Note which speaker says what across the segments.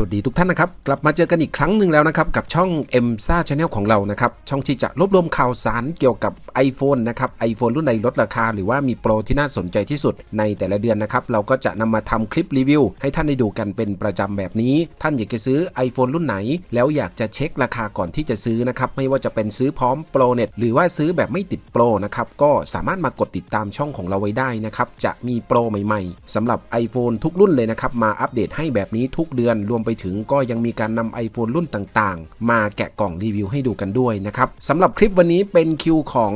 Speaker 1: สวัสดีทุกท่านนะครับ กลับมาเจอกันอีกครั้งหนึ่งแล้วนะครับ กับช่อง m s a Channel ของเรานะครับ ช่องที่จะรวบรวมข่าวสารเกี่ยวกับ iPhone นะครับ iPhone รุ่นใดลดราคา หรือว่ามีโปรที่น่าสนใจที่สุดในแต่ละเดือนนะครับ เราก็จะนำมาทำคลิปรีวิว ให้ท่านได้ดูกันเป็นประจำแบบนี้ ท่านอยากจะซื้อ iPhone รุ่นไหน แล้วอยากจะเช็คราคาก่อนที่จะซื้อนะครับไม่ว่าจะเป็นซื้อพร้อมโปรเน็ตหรือว่าซื้อแบบไม่ติดโปรนะครับก็สามารถมากดติดตามช่องของเราไว้ได้นะครับจะมีโปรใหม่ ๆสำหรับ iPhone ทุกรุ่นเลยนะครับมาอัปเดตให้แบบนี้ทุกเดือนรวมไปถึงก็ยังมีการนำ iPhone รุ่นต่างๆ มาแกะกล่องรีวิวให้ดูกันด้วยนะครับสำหรับคลิปวันนี้เป็นคิวของ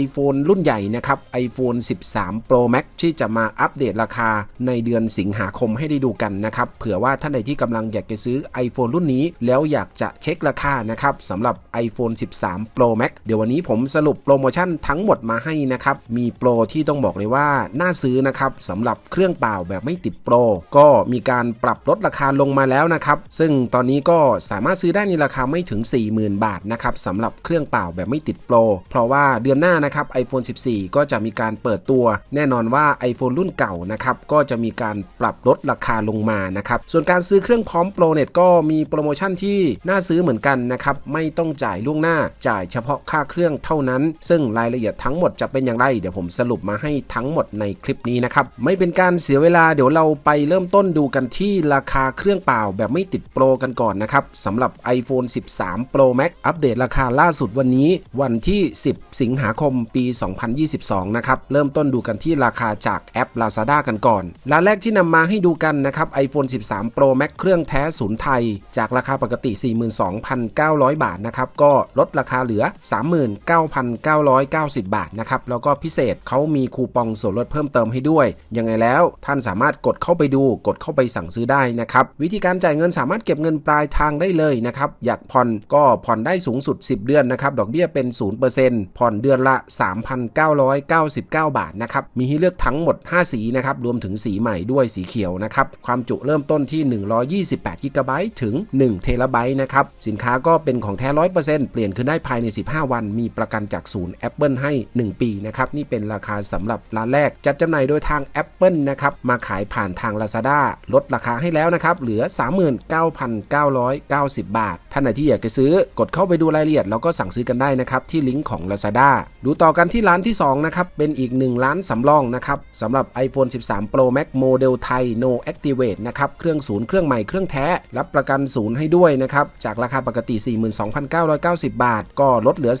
Speaker 1: iPhone รุ่นใหญ่นะครับ iPhone 13 Pro Max ที่จะมาอัปเดตราคาในเดือนสิงหาคมให้ได้ดูกันนะครับเผื่อว่าท่านใดที่กำลังอยากจะซื้อ iPhone รุ่นนี้ แล้วอยากจะเช็คราคานะครับสำหรับ iPhone 13 Pro Max เดี๋ยววันนี้ผมสรุปโปรโมชั่นทั้งหมดมาให้นะครับมีโปรที่ต้องบอกเลยว่าน่าซื้อนะครับสำหรับเครื่องเปล่าแบบไม่ติดโปรก็มีการปรับลดราคาลงมาแล้วนะครับ ซึ่งตอนนี้ก็สามารถซื้อได้ในราคาไม่ถึง 40,000 บาทนะครับสำหรับเครื่องเปล่าแบบไม่ติดโปร เพราะว่าเดือนหน้านะครับ iPhone 14 ก็จะมีการเปิดตัว แน่นอนว่า iPhone รุ่นเก่านะครับก็จะมีการปรับลดราคาลงมานะครับส่วนการซื้อเครื่องพร้อมโปรเน็ตก็มีโปรโมชั่นที่น่าซื้อเหมือนกันนะครับไม่ต้องจ่ายล่วงหน้าจ่ายเฉพาะค่าเครื่องเท่านั้น ซึ่งรายละเอียดทั้งหมดจะเป็นอย่างไรเดี๋ยวผมสรุปมาให้ทั้งหมดในคลิปนี้นะครับไม่เป็นการเสียเวลาเดี๋ยวเราไปเริ่มต้นดูกันที่ราคาเครื่องเปล่าแบบไม่ติดโปรกันก่อนนะครับสำหรับ iPhone 13 Pro Max อัปเดตราคาล่าสุดวันนี้ วันที่ 10 สิงหาคมปี 2022 นะครับ เริ่มต้นดูกันที่ราคาจากแอป Lazada กันก่อนร้านแรกที่นำมาให้ดูกันนะครับ iPhone 13 Pro Max เครื่องแท้ศูนย์ไทย จากราคาปกติ 42,900 บาทนะครับ ก็ลดราคาเหลือ 39,990 บาทนะครับ แล้วก็พิเศษเขามีคูปองส่วนลดเพิ่มเติมให้ด้วย ยังไงแล้วท่านสามารถกดเข้าไปดู กดเข้าไปสั่งซื้อได้นะครับ วิธีการจ่จ่ายเงินสามารถเก็บเงินปลายทางได้เลยนะครับ อยากผ่อนก็ผ่อนได้สูงสุด 10 เดือนนะครับ ดอกเบี้ยเป็น 0%ผ่อนเดือนละ 3,999 บาทนะครับ มีให้เลือกทั้งหมด 5 สีนะครับ รวมถึงสีใหม่ด้วยสีเขียวนะครับ ความจุเริ่มต้นที่ 128 g b ถึง1 t b นะครับ สินค้าก็เป็นของแท้ 100%เปลี่ยนขึ้นได้ภายใน 15 วัน มีประกันจากศูนย์ Apple ให้ 1 ปีนะครับ นี่เป็นราคาสำหรับร้านแรก จัดจำหน่ายโดยทาง Apple นะครับ มาขายผ่านทาง Lazada ลดราคาให้แล้วนะครับ เหลือ 3 39,990 บาท ท่านไหนที่อยากจะซื้อกดเข้าไปดูรายละเอียดแล้วก็สั่งซื้อกันได้นะครับที่ลิงก์ของ Lazada ดูต่อกันที่ร้านที่2นะครับเป็นอีก 1 ร้านสำรองนะครับสำหรับ iPhone 13 Pro Max โมเดลไทย No Activate นะครับเครื่องศูนย์เครื่องใหม่เครื่องแท้ รับประกันศูนย์ให้ด้วยนะครับจากราคาปกติ 42,990 บาท ก็ลดเหลือ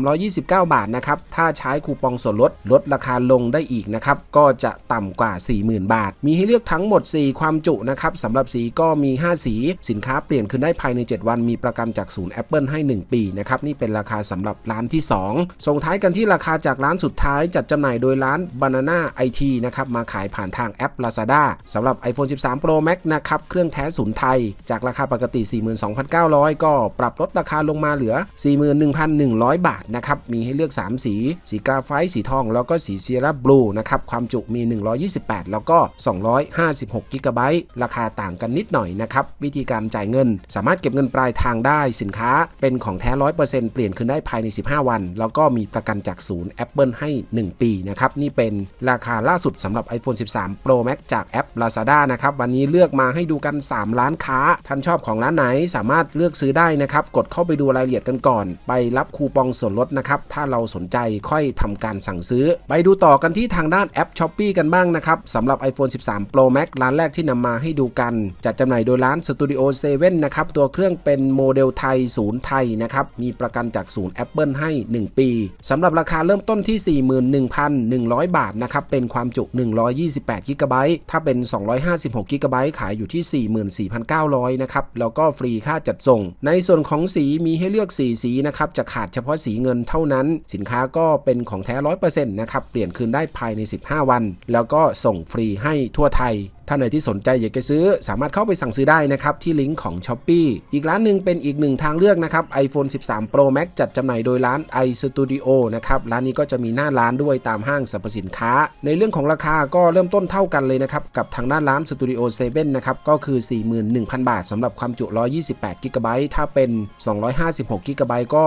Speaker 1: 4329 บาทนะครับถ้าใช้คูปองส่วนลดลดราคาลงได้อีกนะครับก็จะต่ำกว่า 40,000 บาท มีให้เลือกทั้งหมด 4 ความจุนะครับสำหรับสีก็มี 5 สี สินค้าเปลี่ยนคืนได้ภายใน 7 วันมีประกันจากศูนย์ Apple ให้ 1 ปีนะครับนี่เป็นราคาสำหรับร้านที่ 2 ส่งท้ายกันที่ราคาจากร้านสุดท้ายจัดจำหน่ายโดยร้าน Banana IT นะครับมาขายผ่านทางแอป Lazada สำหรับ iPhone 13 Pro Max นะครับเครื่องแท้ศูนย์ไทย จากราคาปกติ 42,900 ก็ปรับลดราคาลงมาเหลือ 41,100 บาทนะครับมีให้เลือก 3 สี สีกราไฟต์สีทอง แล้วก็สีเซียร่าบลูนะครับความจุมี 128 แล้วก็ 256กิกะไบต์ราคาต่างกันนิดหน่อยนะครับวิธีการจ่ายเงิน สามารถเก็บเงินปลายทางได้สินค้าเป็นของแท้ 100%เปลี่ยนคืนได้ภายใน 15 วัน แล้วก็มีประกันจากศูนย์ Apple ให้ 1 ปีนะครับนี่เป็นราคาล่าสุดสำหรับ iPhone 13 Pro Max จากแอป Lazada นะครับวันนี้เลือกมาให้ดูกัน 3 ร้านค้าท่านชอบของร้านไหนสามารถเลือกซื้อได้นะครับกดเข้าไปดูรายละเอียดกันก่อน ไปรับคูปองส่วนลดนะครับถ้าเราสนใจค่อยทำการสั่งซื้อ ไปดูต่อกันที่ทางด้านแอป s h อ p e e กันบ้างนะครับสำหรับ iPhone 13 Pro Max ร้านแรกที่นำมาให้ดูกัน จัดจำหน่ายโดยร้าน Studio 7นะครับตัวเครื่องเป็นโมเดลไทยศูนย์ไทยนะครับ มีประกันจากศูนย์ Apple ให้ 1 ปีสำหรับราคาเริ่มต้นที่ 41,100 บาทนะครับ เป็นความจุ 128 g b ถ้าเป็น 256 g b ขายอยู่ที่ 44,900 นะครับ แล้วก็ฟรีค่าจัดส่ง ในส่วนของสีมีให้เลือก 4 สีนะครับ จะขาดเฉพาะสีเงินเท่านั้น สินค้าก็เป็นของแท้ 100%นะครับ เปลี่ยนคืนได้ภายใน 15 วัน แล้วก็ส่งฟรีให้ทั่วไทย ท่านไหนที่สนใจอยากจะซื้อ สามารถเข้าไปสั่งซื้อได้นะครับ ที่ลิงก์ของ s h อ p e e อีกร้านหนึ่งเป็นอีกหนึ่งทางเลือกนะครับ iPhone 13 Pro Max จัดจำหน่ายโดยร้าน iStudio นะครับ ร้านนี้ก็จะมีหน้าร้านด้วยตามห้างสรรพสินค้า ในเรื่องของราคาก็เริ่มต้นเท่ากันเลยนะครับ กับทางด้าร้าน Studio 7นะครับ ก็คือ 41,000 บาทสำหรับความจุ 128 g b ถ้าเป็น256 g b ก็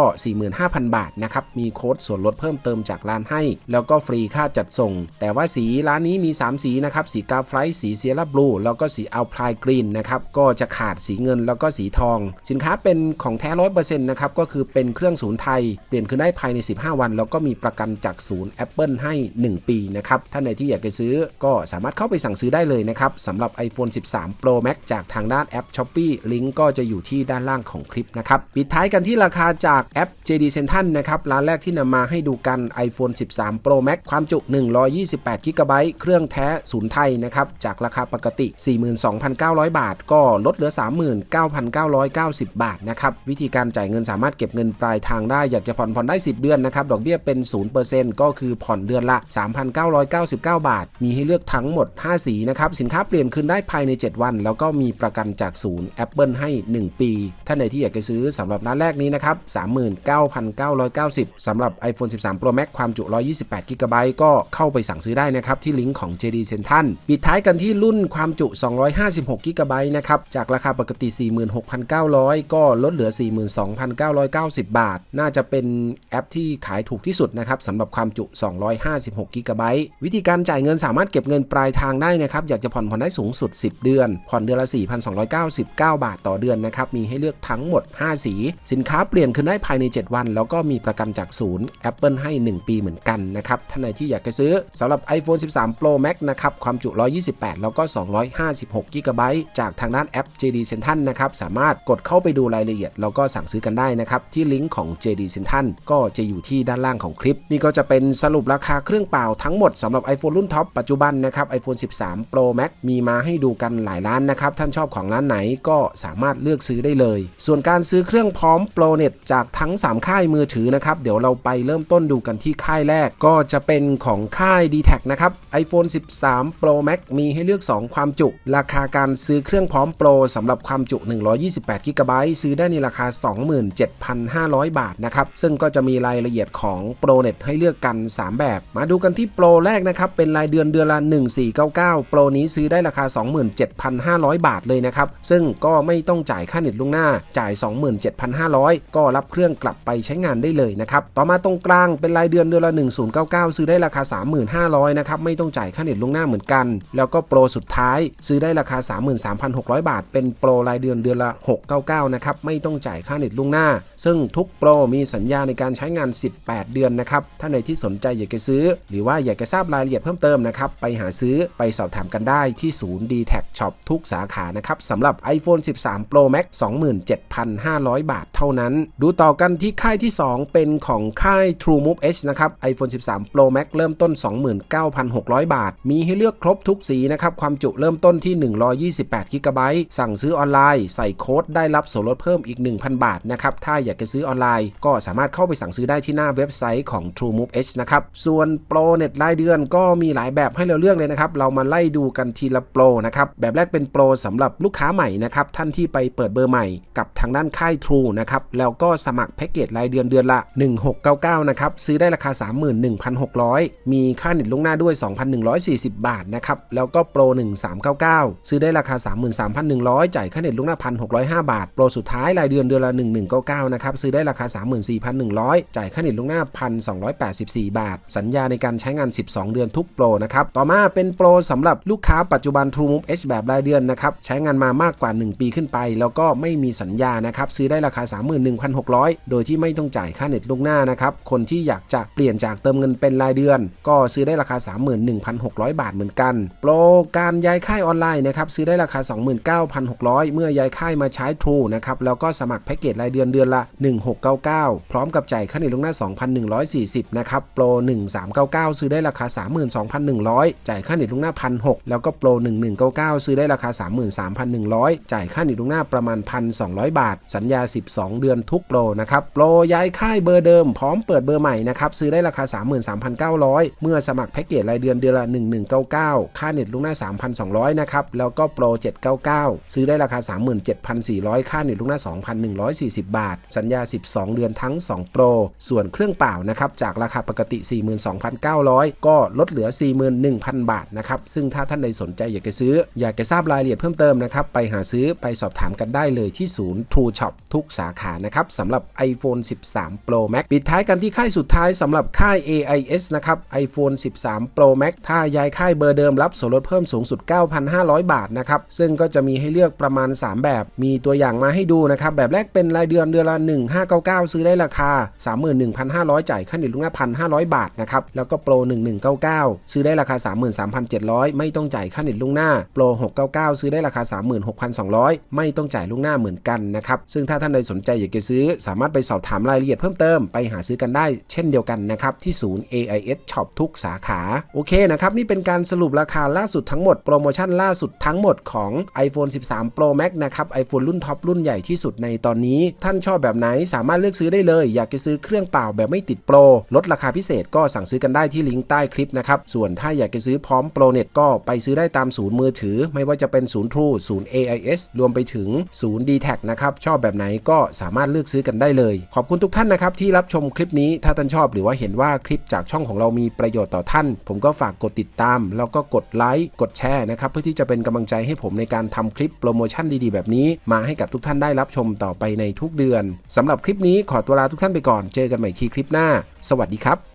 Speaker 1: 45,000 บาทนะครับ มีโค้ดส่วนลดเพิ่มเติมจากร้านให้ แล้วก็ฟรีค่าจัดส่ง แต่ว่าสีร้านนี้มี 3 สีนะครับ สีกาไฟสีเซีย Sierra Blue แล้วก็สี Alpine Green นะครับก็จะขาดสีเงินแล้วก็สีทอง สินค้าเป็นของแท้ร้อยเปอร์เซ็นต์นะครับก็คือเป็นเครื่องศูนย์ไทย เปลี่ยนคืนได้ภายใน 15 วัน แล้วก็มีประกันจากศูนย์ Apple ให้ 1 ปีนะครับท่านใดที่อยากจะซื้อก็สามารถเข้าไปสั่งซื้อได้เลยนะครับสำหรับ iPhone 13 Pro Max จากทางด้านแอป Shopee ลิงก์ก็จะอยู่ที่ด้านล่างของคลิปนะครับปิดท้ายกันที่ราคาจากแอป JD Central นะครับร้านแรกที่นำมาให้ดูกัน iPhone 13 Pro Max ความจุ 128 g b เครื่องแท้ศูนย์ไทยนะครับจากราคาปกติ 42,900 บาท ก็ลดเหลือ 39,990 บาทนะครับวิธีการจ่ายเงินสามารถเก็บเงินปลายทางได้อยากจะผ่อนผ่อนได้ 10 เดือนนะครับดอกเบี้ยเป็น 0%ก็คือผ่อนเดือนละ 3,999 บาท มีให้เลือกทั้งหมด 5 สีนะครับสินค้าเปลี่ยนคืนได้ภายใน 7 วัน แล้วก็มีประกันจากศูนย์ Apple ให้ 1 ปีท่านใดที่อยากจะซื้อสำหรับร้านแรกนี้นะครับ 39,990สำหรับ iPhone 13 Pro Max ความจุ 128 g b ก็เข้าไปสั่งซื้อได้นะครับ ที่ลิงก์ของ JD Central ปิดท้ายกันที่รุ่นความจุ 256 g b นะครับ จากราคาปกติ 46,900 ก็ลดเหลือ 42,990 บาท น่าจะเป็นแอปที่ขายถูกที่สุดนะครับสำหรับความจุ 256 g b วิธีการจ่ายเงินสามารถเก็บเงินปลายทางได้นะครับ อยากจะผ่อนผ่อนได้สูงสุด 10 เดือน ผ่อนเดือนละ 4,299 บาทต่อเดือนนะครับ มีให้เลือกทั้งหมด 5 สี สินค้าเปลี่ยนคืนได้ภายใน 7 วัน แล้วก็มีประกันจากศูนย์ Apple ให้ 1 ปีเหมือนกันนะครับ ท่านใดที่อยากจะซื้อสำหรับ iPhone 13 Pro Max นะครับ ความจุ 128 แล้วก็ 256 g b จากทางด้านแอป JD Central นะครับ สามารถกดเข้าไปดูรายละเอียด แล้วก็สั่งซื้อกันได้นะครับ ที่ลิงก์ของ JD Central ก็จะอยู่ที่ด้านล่างของคลิป นี่ก็จะเป็นสรุปราคาเครื่องเปล่าทั้งหมดสำหรับ iPhone รุ่นท็อปปัจจุบันนะครับ iPhone 13 Pro Max มีมาให้ดูกันหลายร้านนะครับ ท่านชอบของร้านไหนก็สามารถเลือกซื้อได้เลย ส่วนการซื้อเครื่องพร้อม Pro Net จากทั้ง 3 ค่ายมือถือนะครับ เดี๋ยวเราไปเริ่มต้นดูกันที่ค่ายแรกก็จะเป็นของค่าย d t แทนะครับ iPhone 13 Pro Max มีให้เลือก2 ความจุ ราคาการซื้อเครื่องพร้อม Pro สำหรับความจุ 128 g b ซื้อได้ในราคา 27,500 บาทนะครับ ซึ่งก็จะมีรายละเอียดของ Pro Net ให้เลือกกัน 3 แบบ มาดูกันที่ Pro แรกนะครับ เป็นรายเดือนเดือนละ 1499 Pro นี้ซื้อได้ราคา 27,500 บาทเลยนะครับ ซึ่งก็ไม่ต้องจ่ายค่าเน็ตล่วงหน้า จ่าย 27,500 ก็รับเครื่องกลับไปใช้งานได้เลยนะครับ ต่อมาตรงกลางเป็นรายเดือนเดือนละ 1099 ซื้อได้ราคา 35,000นะครับ ไม่ต้องจ่ายค่าเน็ตล่วงหน้าเหมือนกัน แล้วก็โปรสุดท้าย ซื้อได้ราคา 33,600 บาท เป็นโปรรายเดือนเดือนละ 699 นะครับ ไม่ต้องจ่ายค่าเน็ตล่วงหน้า ซึ่งทุกโปรมีสัญญาในการใช้งาน 18 เดือนนะครับ ถ้าในที่สนใจอยากจะซื้อ หรือว่าอยากจะทราบรายละเอียดเพิ่มเติมนะครับ ไปหาซื้อไปสอบถามกันได้ที่ศูนย์ d t แท Shop ทุกสาขานะครับสำหรับ iPhone 13 Pro Max 27,500 บาทเท่านั้น ดูต่อกันที่ค่ายที่ 2 เป็นของค่าย TrueMove H นะครับ iPhone 13 Pro Max เริ่มต้น 29,600 บาท มีให้เลือกครบทุกสีนะครับความจุเริ่มต้นที่ 128 g b สั่งซื้อออนไลน์ ใส่โค้ดได้รับส่วนลดเพิ่มอีก 1,000 บาทนะครับถ้าอยากจะซื้อออนไลน์ ก็สามารถเข้าไปสั่งซื้อได้ที่หน้าเว็บไซต์ของ TrueMove H นะครับส่วน Pro Net รายเดือนก็มีหลายแบบให้เราเลือกเลยนะครับเรามาไล่ดูกันทีละโปรนะครับแบบแรกเป็นโปรสำหรับลูกค้าใหม่นะครับท่านที่ไปเปิดเบอร์ใหม่กับทางด้านค่าย True นะครับแล้วก็สมัครแพ็กเกจรายเดือนเดือนละ 1699นะครับซื้อได้ราคา 31,600 มีค่าเน็ตล่วงหน้าด้วย 2,140 บาทนะครับแล้วก็โปร1399 ซื้อได้ราคา 33,100 จ่ายค่าเน็ตล่วงหน้า1,605 บาท โปรสุดท้ายรายเดือนเดือนละ 1199 นะครับ ซื้อได้ราคา 34,100 จ่ายค่าเน็ตล่วงหน้า1,284 บาท สัญญาในการใช้งาน 12 เดือนทุกโปรนะครับต่อมาเป็นโปรสำหรับลูกค้าปัจจุบัน True Move H แบบรายเดือนนะครับใช้งานมามากกว่า 1 ปีขึ้นไป แล้วก็ไม่มีสัญญานะครับซื้อได้ราคา 31,600 โดยที่ไม่ต้องจ่ายค่าเน็ตล่วงหน้านะครับคนที่อยากจะเปลี่ยนจากเติมเงินเป็นรายเดือน ก็ซื้อได้ราคา 31,600 บาทเหมือนกัน โปรกการย้ายค่ายออนไลน์นะครับซื้อได้ราคา 29,600 เมื่อย้ายค่ายมาใช้ True นะครับแล้วก็สมัครแพ็กเกจรายเดือนเดือนละ 1699 พร้อมกับจ่ายค่าเน็ตล่วงหน้า 2,140 นะครับโปร 1399 ซื้อได้ราคา 32,100 จ่ายค่าเน็ตล่วงหน้า 1,600 แล้วก็โปร 1199 ซื้อได้ราคา 33,100 จ่ายค่าเน็ตล่วงหน้าประมาณ 1,200 บาท สัญญา 12 เดือนทุกโปรนะครับโปรย้ายค่ายเบอร์เดิมพร้อมเปิดเบอร์ใหม่นะครับซื้อได้ราคา 33,900 เมื่อสมัครแพ็กเกจรายเดือนเดือนละ 1199 ค่าเน็ตล่วงหน้า3,200 นะครับ แล้วก็โปร799 ซื้อได้ราคา 37,400 ค่าเน็ตล่วงหน้า 2,140 บาท สัญญา 12 เดือนทั้ง2โปรส่วนเครื่องเปล่านะครับ จากราคาปกติ 42,900 ก็ลดเหลือ 41,000 บาทนะครับ ซึ่งถ้าท่านใดสนใจอยากจะซื้อ อยากจะทราบรายละเอียดเพิ่มเติมนะครับ ไปหาซื้อไปสอบถามกันได้เลยที่ศูนย์ True Shop ทุกสาขานะครับสำหรับ iPhone 13 Pro Max ปิดท้ายกันที่ค่ายสุดท้ายสำหรับค่าย AIS นะครับ iPhone 13 Pro Max ถ้าย้ายค่ายเบอร์เดิมรับส่วนลดเพิ่มสูงงสุด 9,500 บาทนะครับ ซึ่งก็จะมีให้เลือกประมาณ 3 แบบ มีตัวอย่างมาให้ดูนะครับ แบบแรกเป็นรายเดือนเดือนละ 1599 ซื้อได้ราคา 31,500 จ่ายค่าเน็ตล่วงหน้า1,500 บาทนะครับ แล้วก็โปร 1199 ซื้อได้ราคา 33,700 ไม่ต้องจ่ายค่าเน็ตล่วงหน้า โปร 699 ซื้อได้ราคา 36,200 ไม่ต้องจ่ายล่วงหน้าเหมือนกันนะครับ ซึ่งถ้าท่านใดสนใจอยากจะซื้อ สามารถไปสอบถามรายละเอียดเพิ่มเติมไปหาซื้อกันได้เช่นเดียวกันนะครับที่ศูนย์ AIS Shop ทุกสาขา โอเคนะครับนี่เป็นการสรุปราคาล่าสุดทั้งหมดโปรโมชั่นล่าสุดทั้งหมดของ iPhone 13 Pro Max นะครับ iPhone รุ่นท็อปรุ่นใหญ่ที่สุดในตอนนี้ ท่านชอบแบบไหนสามารถเลือกซื้อได้เลย อยากจะซื้อเครื่องเปล่าแบบไม่ติดโปร ลดราคาพิเศษก็สั่งซื้อกันได้ที่ลิงก์ใต้คลิปนะครับ ส่วนถ้าอยากจะซื้อพร้อมโปรเน็ตก็ไปซื้อได้ตามศูนย์มือถือ ไม่ว่าจะเป็นศูนย์ True ศูนย์ AIS รวมไปถึงศูนย์ d t แทนะครับชอบแบบไหนก็สามารถเลือกซื้อกันได้เลย ขอบคุณทุกท่านนะครับที่รับชมคลิปนี้ถ้าท่านชอบหรือว่าเห็นว่าคลิปจากช่องของเรามีประโยชน์ต่อท่าน ผมก็ฝากกดติดตาม แล้วก็กดไลค์กดแชร์นะครับเพื่อที่จะเป็นกำลังใจให้ผมในการทำคลิปโปรโมชั่นดีๆ แบบนี้ มาให้กับทุกท่านได้รับชมต่อไปในทุกเดือนสำหรับคลิปนี้ขอตัวลาทุกท่านไปก่อน เจอกันใหม่ทีคลิปหน้า สวัสดีครับ